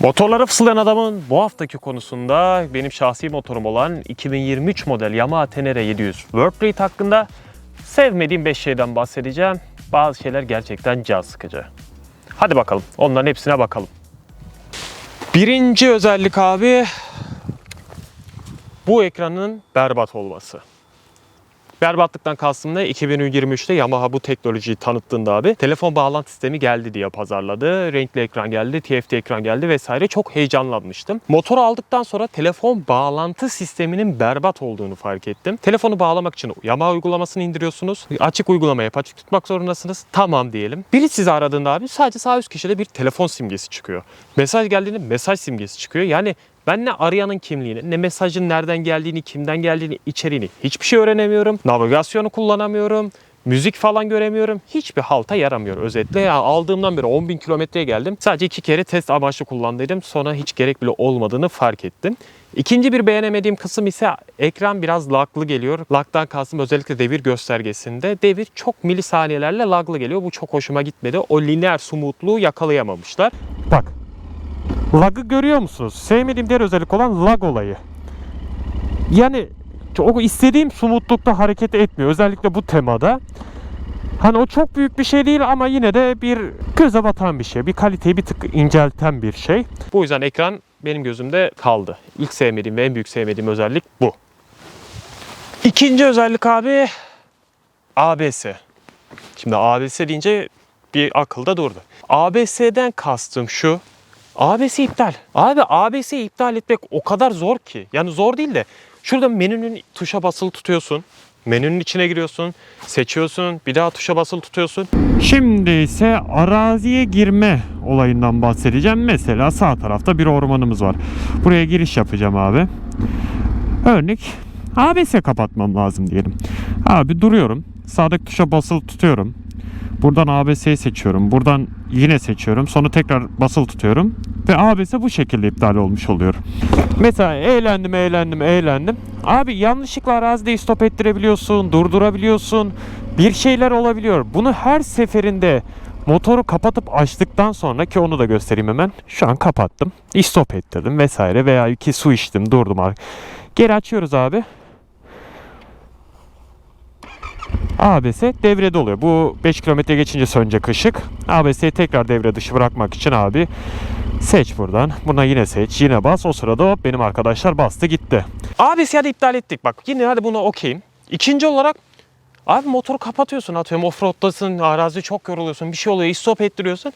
Motorlara fısıldayan adamın bu haftaki konusunda benim şahsi motorum olan 2023 model Yamaha Tenere 700 Workplate hakkında sevmediğim 5 şeyden bahsedeceğim. Bazı şeyler gerçekten can sıkıcı. Hadi bakalım onların hepsine bakalım. Birinci özellik abi bu ekranın berbat olması. Berbatlıktan kastım ne? 2023'te Yamaha bu teknolojiyi tanıttığında abi telefon bağlantı sistemi geldi diye pazarladı. Renkli ekran geldi, TFT ekran geldi vesaire. Çok heyecanlanmıştım. Motoru aldıktan sonra telefon bağlantı sisteminin berbat olduğunu fark ettim. Telefonu bağlamak için Yamaha uygulamasını indiriyorsunuz. Açık uygulamayı hep açık tutmak zorundasınız. Tamam diyelim. Biri sizi aradığında abi sadece sağ üst köşede bir telefon simgesi çıkıyor. Mesaj geldiğinde mesaj simgesi çıkıyor. Yani ben ne arayanın kimliğini, ne mesajın nereden geldiğini, kimden geldiğini, içeriğini hiçbir şey öğrenemiyorum. Navigasyonu kullanamıyorum. Müzik falan göremiyorum. Hiçbir halta yaramıyor özetle. Ya aldığımdan beri 10 bin kilometreye geldim. Sadece iki kere test amaçlı kullandıydım. Sonra hiç gerek bile olmadığını fark ettim. İkinci bir beğenemediğim kısım ise ekran biraz laglı geliyor. Lagdan kastım özellikle devir göstergesinde. Devir çok milisaniyelerle laglı geliyor. Bu çok hoşuma gitmedi. O lineer smoothluğu yakalayamamışlar. Bak Lag'ı görüyor musunuz? Sevmediğim diğer özellik olan lag olayı. Yani o istediğim sumutlukta hareket etmiyor. Özellikle bu temada. Hani o çok büyük bir şey değil ama yine de bir göze batan bir şey. Bir kaliteyi bir tık incelten bir şey. Bu yüzden ekran benim gözümde kaldı. İlk sevmediğim ve en büyük sevmediğim özellik bu. İkinci özellik abi ABS. Şimdi ABS deyince bir akılda durdu. ABS'den kastım şu. ABS iptal. Abi ABS'yi iptal etmek o kadar zor ki. Yani zor değil de şurada menünün tuşa basılı tutuyorsun. Menünün içine giriyorsun, seçiyorsun, bir daha tuşa basılı tutuyorsun. Şimdi ise araziye girme olayından bahsedeceğim. Mesela sağ tarafta bir ormanımız var. Buraya giriş yapacağım abi. Örnek ABS kapatmam lazım diyelim. Abi duruyorum. Sağdaki tuşa basılı tutuyorum. Buradan ABS'yi seçiyorum. Buradan yine seçiyorum. Sonra tekrar basılı tutuyorum. Ve ABS bu şekilde iptal olmuş oluyor. Mesela eğlendim, eğlendim, eğlendim. Abi yanlışlıkla arazide stop ettirebiliyorsun, durdurabiliyorsun. Bir şeyler olabiliyor. Bunu her seferinde motoru kapatıp açtıktan sonra ki onu da göstereyim hemen. Şu an kapattım. Stop ettirdim vesaire veya ki su içtim, durdum. Geri açıyoruz abi. ABS devrede oluyor. Bu 5 kilometre geçince sönecek ışık. ABS'yi tekrar devre dışı bırakmak için abi seç buradan. Buna yine seç. Yine bas. O sırada hop benim arkadaşlar bastı gitti. ABS'yi hadi iptal ettik. Bak yine hadi buna okeyim. İkinci olarak abi motoru kapatıyorsun atıyorum offroad'dasın arazi çok yoruluyorsun bir şey oluyor stop ettiriyorsun.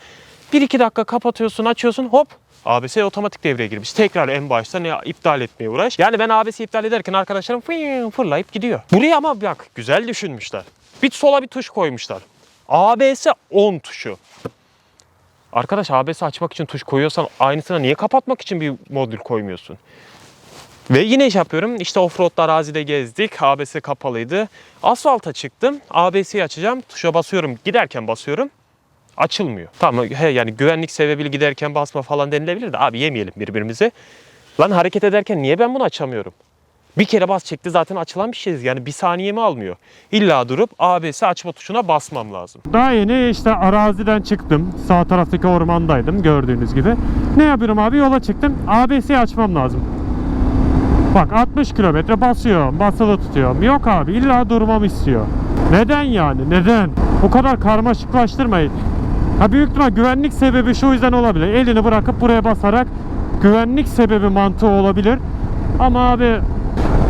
1-2 dakika kapatıyorsun açıyorsun hop ABS otomatik devreye girmiş. Tekrar en baştan ya, iptal etmeye uğraş. Yani ben ABS'i iptal ederken arkadaşlarım fırlayıp gidiyor. Buraya ama bak güzel düşünmüşler. Bir sola bir tuş koymuşlar. ABS 10 tuşu. Arkadaş ABS açmak için tuş koyuyorsan aynısına niye kapatmak için bir modül koymuyorsun? Ve yine iş yapıyorum. İşte offroad'da arazide gezdik. ABS kapalıydı. Asfalta çıktım. ABS'yi açacağım. Tuşa basıyorum. Giderken basıyorum. Açılmıyor. Tamam he, yani güvenlik sebebiyle giderken basma falan denilebilir de abi yemeyelim birbirimize. Lan hareket ederken niye ben bunu açamıyorum? Bir kere bas çekti zaten açılan bir şeyiz. Yani bir saniyemi almıyor. İlla durup ABS açma tuşuna basmam lazım. Daha yeni işte araziden çıktım. Sağ taraftaki ormandaydım gördüğünüz gibi. Ne yapıyorum abi? Yola çıktım. ABS'yi açmam lazım. Bak 60 kilometre basıyor, basılı tutuyorum. Yok abi illa durmam istiyor. Neden yani? Neden? Bu kadar karmaşıklaştırmayın. Ha büyük ihtimal güvenlik sebebi şu yüzden olabilir. Elini bırakıp buraya basarak güvenlik sebebi mantığı olabilir. Ama abi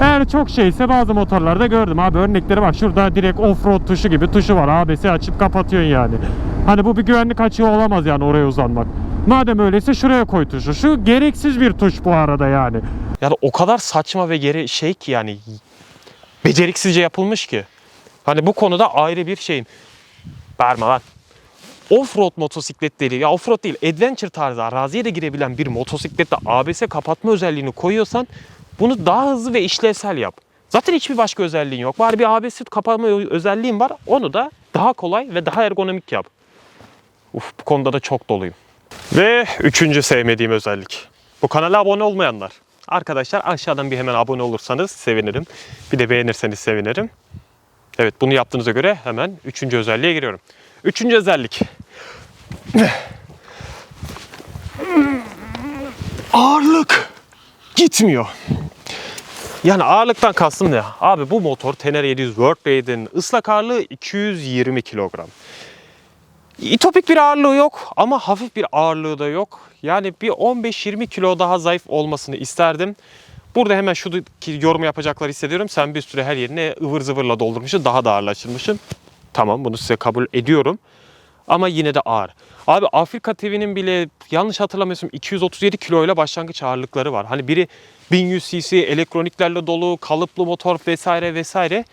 eğer çok şeyse bazı motorlarda gördüm abi örnekleri bak şurada direkt offroad tuşu gibi tuşu var ABS açıp kapatıyorsun yani. Hani bu bir güvenlik açığı olamaz yani oraya uzanmak. Madem öyleyse şuraya koy tuşu. Şu gereksiz bir tuş bu arada yani. Yani o kadar saçma ve geri şey ki yani beceriksizce yapılmış ki. Hani bu konuda ayrı bir şeyim. Bağırma lan. Offroad motosikletleri ya offroad değil adventure tarzı araziye de girebilen bir motosiklette ABS kapatma özelliğini koyuyorsan bunu daha hızlı ve işlevsel yap. Zaten hiçbir başka özelliğin yok. Bari bir ABS kapatma özelliğin var. Onu da daha kolay ve daha ergonomik yap. Uf bu konuda da çok doluyum. Ve üçüncü sevmediğim özellik. Bu kanala abone olmayanlar. Arkadaşlar aşağıdan bir hemen abone olursanız sevinirim. Bir de beğenirseniz sevinirim. Evet bunu yaptığınıza göre hemen üçüncü özelliğe giriyorum. Üçüncü özellik. gitmiyor. Yani ağırlıktan kastım ne? Abi bu motor Tenere 700 Workbrade'in ıslak ağırlığı 220 kilogram. İtopik bir ağırlığı yok ama hafif bir ağırlığı da yok. Yani bir 15-20 kilo daha zayıf olmasını isterdim. Burada hemen şu yorumu yapacaklar hissediyorum. Sen bir süre her yerine ıvır zıvırla doldurmuşsun. Daha da ağırlaştırmışsın. Tamam bunu size kabul ediyorum. Ama yine de ağır. Abi Afrika TV'nin bile yanlış hatırlamıyorsam 237 kiloyla başlangıç ağırlıkları var. Hani biri 1100 cc elektroniklerle dolu, kalıplı motor vesaire vesaire.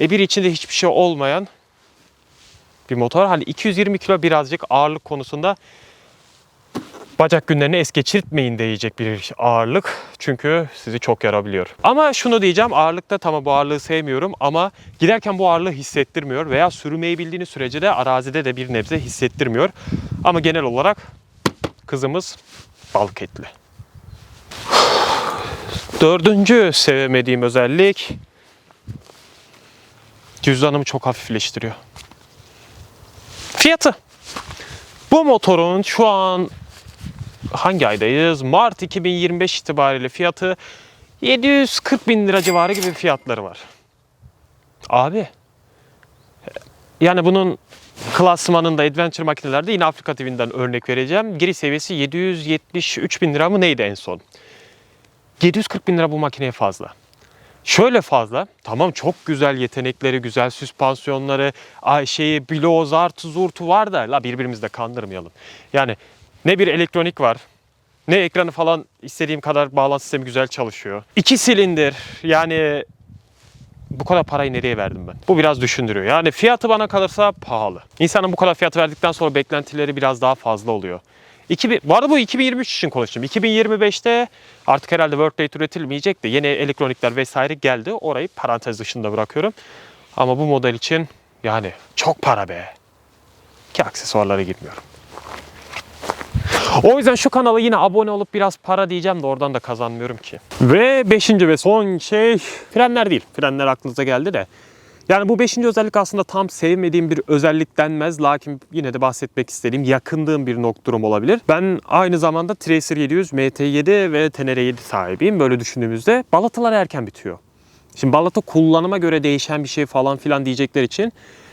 E bir içinde hiçbir şey olmayan bir motor. Hani 220 kilo birazcık ağırlık konusunda bacak günlerini es geçirtmeyin diyecek bir ağırlık. Çünkü sizi çok yarabiliyor. Ama şunu diyeceğim ağırlıkta tamam bu ağırlığı sevmiyorum ama giderken bu ağırlığı hissettirmiyor veya sürmeyi bildiğiniz sürece de arazide de bir nebze hissettirmiyor. Ama genel olarak kızımız balık etli. Dördüncü sevmediğim özellik cüzdanımı çok hafifleştiriyor. Fiyatı. Bu motorun şu an hangi aydayız? Mart 2025 itibariyle fiyatı 740 bin lira civarı gibi fiyatları var. Abi yani bunun klasmanında adventure makinelerde yine Afrika TV'den örnek vereceğim. Giriş seviyesi 773 bin lira mı neydi en son? 740 bin lira bu makineye fazla. Şöyle fazla. Tamam çok güzel yetenekleri, güzel süspansiyonları, şeyi, bloğu, zartı, zurtu var da la birbirimizi de kandırmayalım. Yani ne bir elektronik var, ne ekranı falan istediğim kadar bağlantı sistemi güzel çalışıyor. İki silindir yani bu kadar parayı nereye verdim ben? Bu biraz düşündürüyor. Yani fiyatı bana kalırsa pahalı. İnsanın bu kadar fiyat verdikten sonra beklentileri biraz daha fazla oluyor. 2000, bu arada bu 2023 için konuştum. 2025'te artık herhalde Workdate üretilmeyecek de yeni elektronikler vesaire geldi. Orayı parantez dışında bırakıyorum. Ama bu model için yani çok para be. Ki aksesuarlara girmiyorum. O yüzden şu kanala yine abone olup biraz para diyeceğim de oradan da kazanmıyorum ki. Ve beşinci ve son şey frenler değil. Frenler aklınıza geldi de. Yani bu beşinci özellik aslında tam sevmediğim bir özellik denmez. Lakin yine de bahsetmek istediğim yakındığım bir nok durum olabilir. Ben aynı zamanda Tracer 700, MT7 ve Tenere 7 sahibiyim. Böyle düşündüğümüzde balatalar erken bitiyor. Şimdi balata kullanıma göre değişen bir şey falan filan diyecekler için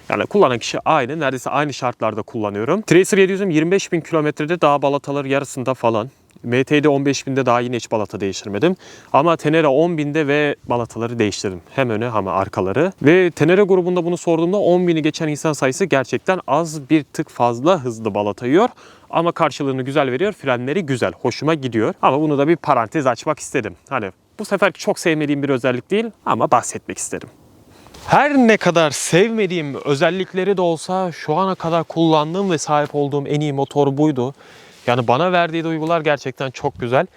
yani kullanan kişi aynı. Neredeyse aynı şartlarda kullanıyorum. Tracer 700'üm 25 bin kilometrede daha balataları yarısında falan. MT'de 15 binde daha yine hiç balata değiştirmedim. Ama Tenere 10 binde ve balataları değiştirdim. Hem öne hem arkaları. Ve Tenere grubunda bunu sorduğumda 10 bini geçen insan sayısı gerçekten az bir tık fazla hızlı balata yiyor. Ama karşılığını güzel veriyor. Frenleri güzel. Hoşuma gidiyor. Ama bunu da bir parantez açmak istedim. Hani bu sefer çok sevmediğim bir özellik değil ama bahsetmek istedim. Her ne kadar sevmediğim özellikleri de olsa şu ana kadar kullandığım ve sahip olduğum en iyi motor buydu. Yani bana verdiği duygular gerçekten çok güzel.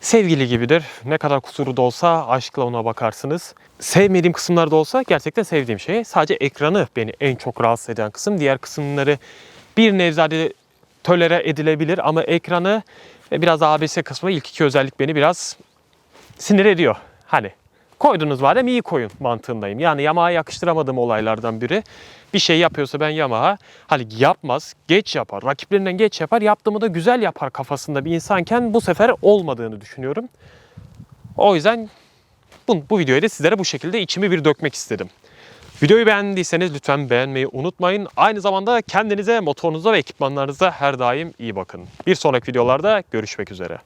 Sevgili gibidir. Ne kadar kusuru da olsa aşkla ona bakarsınız. Sevmediğim kısımlar da olsa gerçekten sevdiğim şey. Sadece ekranı beni en çok rahatsız eden kısım. Diğer kısımları bir nevzade tolere edilebilir ama ekranı ve biraz ABS kısmı ilk iki özellik beni biraz sinir ediyor. Hani koydunuz madem iyi koyun mantığındayım. Yani Yamaha yakıştıramadığım olaylardan biri. Bir şey yapıyorsa ben Yamaha hani yapmaz, geç yapar, rakiplerinden geç yapar, yaptığımı da güzel yapar kafasında bir insanken bu sefer olmadığını düşünüyorum. O yüzden bu, bu videoyu da sizlere bu şekilde içimi bir dökmek istedim. Videoyu beğendiyseniz lütfen beğenmeyi unutmayın. Aynı zamanda kendinize, motorunuza ve ekipmanlarınıza her daim iyi bakın. Bir sonraki videolarda görüşmek üzere.